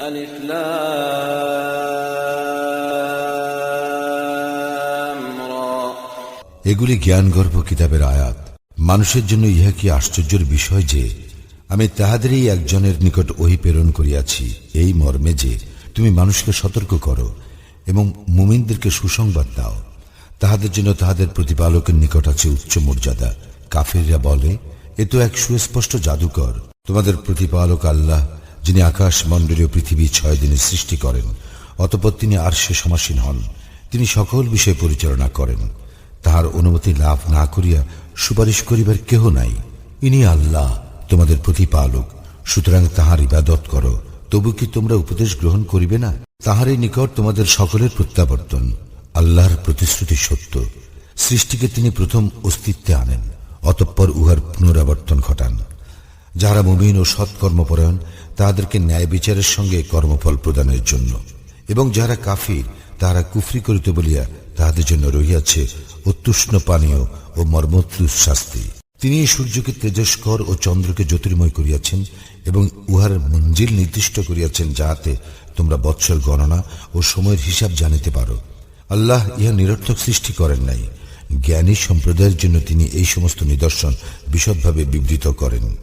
ألف لام را এগুলি জ্ঞানগর্ভ কিতাবের আয়াত মানুষের জন্য ইহা কি আশ্চর্যের বিষয় যে আমি তাহাদেরই একজনের নিকট ওহি প্রেরণ করিয়াছি এই মর্মে যে তুমি মানুষকে সতর্ক করো এবং মুমিনদেরকে সুসংবাদ দাও তাহাদের জন্য তাহাদের প্রতিপালকের নিকট আছে উচ্চ মর্যাদা কাফিররা বলে এ তো এক সুস্পষ্ট জাদুকর তোমাদের প্রতিপালক আল্লাহ যিনি আকাশ মণ্ডলীয় পৃথিবী ছয় দিনে সৃষ্টি করেন, অতপর তিনি আরশে সমাসীন হন। তিনি সকল বিষয় পরিচালনা করেন। তাহার অনুমতি লাভ না করিয়া সুপারিশ করিবার কেহ নাই। ইনি আল্লাহ, তোমাদের প্রতিপালক। সুতরাং তাহার ইবাদত করো। তবু কি তোমরা উপদেশ গ্রহণ করিবে না? তাহারই নিকট তোমাদের সকলের প্রত্যাবর্তন, আল্লাহর প্রতিশ্রুতি সত্য। সৃষ্টিকে তিনি প্রথম অস্তিত্বে আনেন, অতঃপর উহার পুনরাবর্তন ঘটান। যাহারা মুমিন ও সৎকর্মপরায়ণ তাহাদেরকে ন্যায় বিচারের সঙ্গে কর্মফল প্রদানের জন্য। এবং যাহারা কাফির তাহারা কুফরি করিতে বলিয়া তাহাদের জন্য রহিয়াছে অত্যুষ্ণ পানীয় ও মর্মোত্তুষ শাস্তি। তিনি সূর্যকে তেজস্কর ও চন্দ্রকে জ্যোতির্ময় করিয়াছেন এবং উহার মঞ্জিল নির্দিষ্ট করিয়াছেন যাহাতে তোমরা বৎসর গণনা ও সময়ের হিসাব জানিতে পারো। আল্লাহ ইহা নিরর্থক সৃষ্টি করেন নাই। জ্ঞানী সম্প্রদায়ের জন্য তিনি এই সমস্ত নিদর্শন বিশদভাবে বিবৃত করেন।